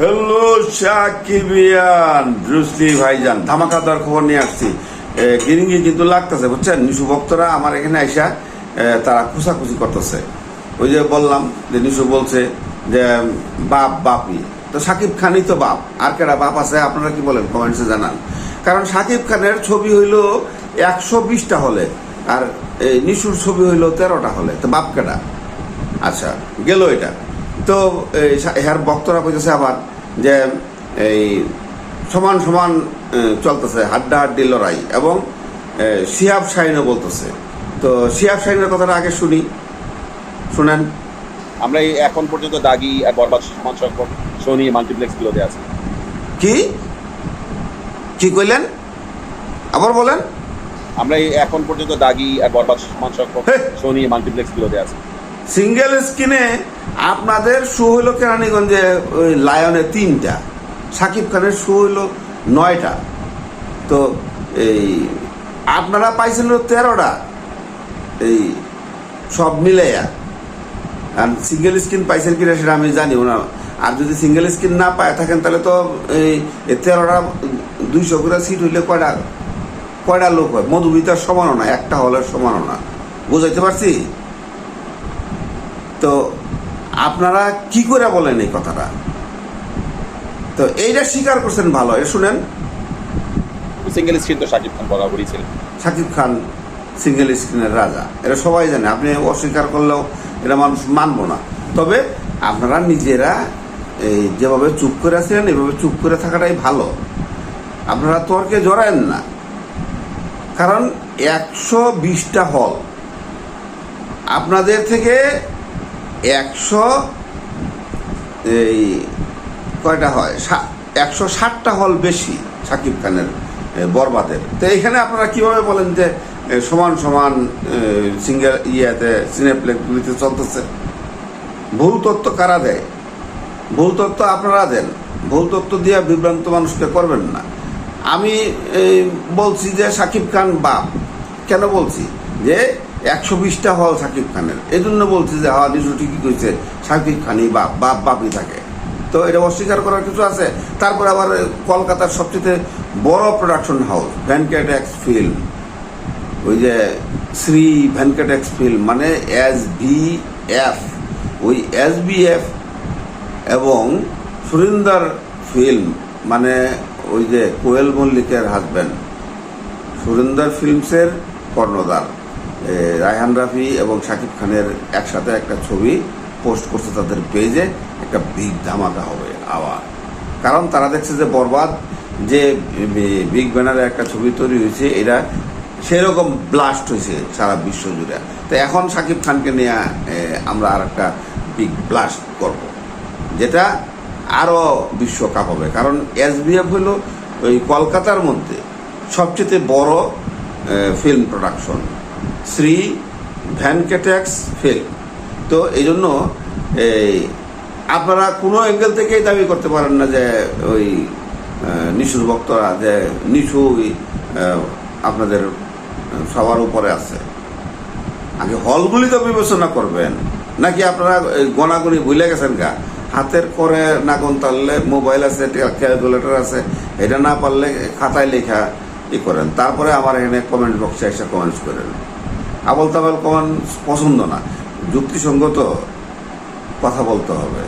Hello সাকিবিয়ান Bruce Lee ভাইজান, ধামাকাদার খবর নিয়ে আসছি। গিরিঙ্গি কিন্তু লাগতেছে, বুঝছেন? নিশু ভক্তরা আমার এখানে আইসা তারা খুশাখুশি করতেছে। ওই যে বললাম যে নিশু বলছে যে, বাপ বাপই তো সাকিব খানই তো বাপ। আর কেডা বাপ আছে, আপনারা কি বলেন? কমেন্টসে জানান। কারণ সাকিব খানের ছবি হইল একশো বিশটা হলে, আর নিশুর ছবি হইল তেরোটা হলে। তো বাপ কেটা আচ্ছা গেল এটা। তো ইহার বক্তরা কইতেছে আবার যে এই সমান সমান চলতেছে হাড্ডা হাড্ডি লড়াই এবং শিহাব শাহিনও বলতেছে। তো শিহাব শাহিনের কথাটা আগে শুনি। শুনেন। আমরা এই এখন পর্যন্ত দাগি আর বরবাদ সমান সংখ্যক শো নিয়ে মাল্টিপ্লেক্সগুলোতে আছি। কি? কি কইলেন? আবার বলেন। আমরা এই এখন পর্যন্ত দাগি আর বরবাদ সমান সংখ্যক! শো নিয়ে মাল্টিপ্লেক্সগুলোতে আছি। সিঙ্গেল স্ক্রিনে আপনাদের শো হইল কেরানীগঞ্জে ওই লায়নে তিনটা, সাকিব খানের শো হইল নয়টা। তো এই আপনারা পাইছেন তেরোটা। এই সব মিলাইয়া। আর সিঙ্গেল স্ক্রিন পাইছেন কিনা সেটা আমি জানি না। আর যদি সিঙ্গেল স্ক্রিন না পায় থাকেন, তাহলে তো এই তেরোটা দুইশো করে সিট হইলে কয়টা কয়টা লোক হয়? মধুবিতার সমানও না, একটা হলের সমানও না। বুঝাইতে পারছি? তো আপনারা কি করে বলেন এই কথাটা? তো এইটা স্বীকার করছেন ভালো এ শুনেন। সিঙ্গেল স্ক্রিন তো শাকিব খান বরাবরই ছিলেন শাকিব খান সিঙ্গেল স্ক্রিনের রাজা। এটা সবাই জানে। আপনি অস্বীকার করলেও এটা মানুষ মানবো না। তবে আপনারা নিজেরা এই যেভাবে চুপ করে আছেন এভাবে চুপ করে থাকাটাই ভালো। আপনারা তর্কে জড়ায়েন না। কারণ একশো বিশটা হল। আপনাদের থেকে একশো, এই, কয়টা হয়? একশো ষাটটা হল বেশি সাকিব খানের বরবাদের। তো এখানে আপনারা কীভাবে বলেন যে সমান সমান সিঙ্গেল ইয়েতে সিনেপ্লেকগুলিতে চলতেছে? ভুল তথ্য কারা দেয়? ভুল তথ্য আপনারা দেন। ভুল তথ্য দিয়ে বিভ্রান্ত মানুষকে করবেন না। আমি বলছি যে সাকিব খান বাপ। কেন বলছি? যে একশো বিশটা হল সাকিব খানের। এই জন্য বলছি যে হওয়া নিশু ঠিকই কইছে, সাকিব খানই বাপ বাপ, বাপই থাকে। তো এটা অস্বীকার করার কিছু আছে? তারপর আবার কলকাতার সবচেয়ে বড় প্রোডাকশন হাউস ভ্যানকেটেক্স ফিল্ম ওই যে শ্রী ভ্যানকেটেক্স ফিল্ম মানে এস বি এফ ওই এস বি এফ এবং সুরিন্দর ফিল্ম মানে ওই যে কোয়েল মল্লিকের হাজব্যান্ড সুরিন্দর ফিল্মসের কর্ণধার। রায়হান রাফি এবং শাকিব খানের একসাথে একটা ছবি পোস্ট করছে তাদের পেজে, একটা বিগ ধামাকা হবে আবার কারণ তারা দেখছে যে বরবাদ, যে বিগ ব্যানারে একটা ছবি তৈরি হয়েছে এটা সেরকম ব্লাস্ট হয়েছে সারা বিশ্ব জুড়ে। তো এখন শাকিব খানকে নিয়ে আমরা আর একটা বিগ ব্লাস্ট করব, যেটা আরও বিশ্বকাপ হবে। কারণ এসবিএফ হলো ওই কলকাতার মধ্যে সবচেয়ে বড় ফিল্ম প্রোডাকশন শ্রী ভ্যানকেটেক্স ফেল। তো এই জন্য এই আপনারা কোনো অ্যাঙ্গেল থেকেই দাবি করতে পারেন না যে ওই নিশুর ভক্তরা যে নিশু আপনাদের সবার উপরে আছে। আগে হলগুলি তো বিবেচনা করবেন। নাকি আপনারা গণাগণি ভুলে গেছেন গা? হাতের করে না গুন তাহলে মোবাইল আছে ক্যালকুলেটর আছে, এটা না পারলে খাতায় লেখা ই করেন। তারপরে আমার এখানে কমেন্ট বক্সে এসে কমেন্টস করেন। আবল তাবল কমান পছন্দ না। যুক্তিসঙ্গত কথা বলতে হবে।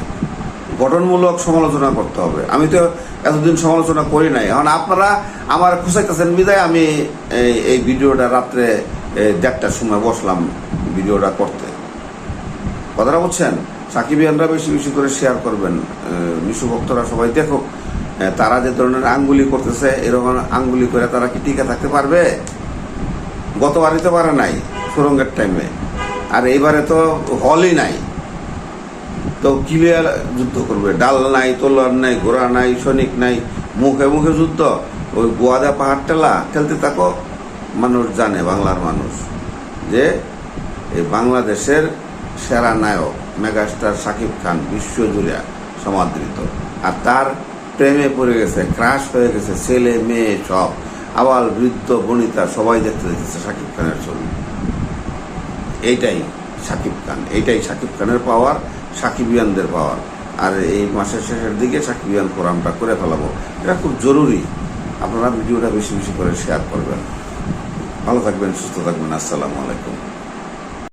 গঠনমূলক সমালোচনা করতে হবে। আমি তো এতদিন সমালোচনা করি নাই। এখন আপনারা আমার খুঁচাইতেছেন বিদায় আমি এই ভিডিওটা রাত্রে দেড়টার সময় বসলাম ভিডিওটা করতে। কথাটা বলছেন সাকিবিয়ানরা বেশি বেশি করে শেয়ার করবেন। নিশু ভক্তরা সবাই দেখুক তারা যে ধরনের আঙ্গুলি করতেছে, এরকম আঙ্গুলি করে তারা কি টিকে থাকতে পারবে? গতবারই তো পারে নাই। সুরঙ্গের টাইমে আর এইবারে তো হলই নাই। তো ক্লিয়ার যুদ্ধ করবে। ডাল নাই তোলার নাই, ঘোড়া নাই, সৈনিক নাই, মুখে মুখে যুদ্ধ। ওই গোয়াদা পাহাড় টেলা ঠেলতে থাকো, মানুষ জানে, বাংলার মানুষ, যে এই বাংলাদেশের সেরা নায়ক, মেগাস্টার শাকিব খান বিশ্বজুড়ে সমাদৃত। আর তার প্রেমে পড়ে গেছে, ক্রাশ হয়ে গেছে, ছেলে, মেয়ে সব। আবার বৃদ্ধ, বনিতা সবাই দেখতে দেখতেছে শাকিব খানের ছবি। এইটাই সাকিব খান, এইটাই সাকিব খানের পাওয়ার সাকিবিয়ানদের পাওয়ার আর এই মাসের শেষের দিকে সাকিবিয়ান ফোরামটা করে ফেলাবো। এটা খুব জরুরি। আপনারা ভিডিওটা বেশি বেশি করে শেয়ার করবেন। ভালো থাকবেন, সুস্থ থাকবেন। আসসালামু আলাইকুম।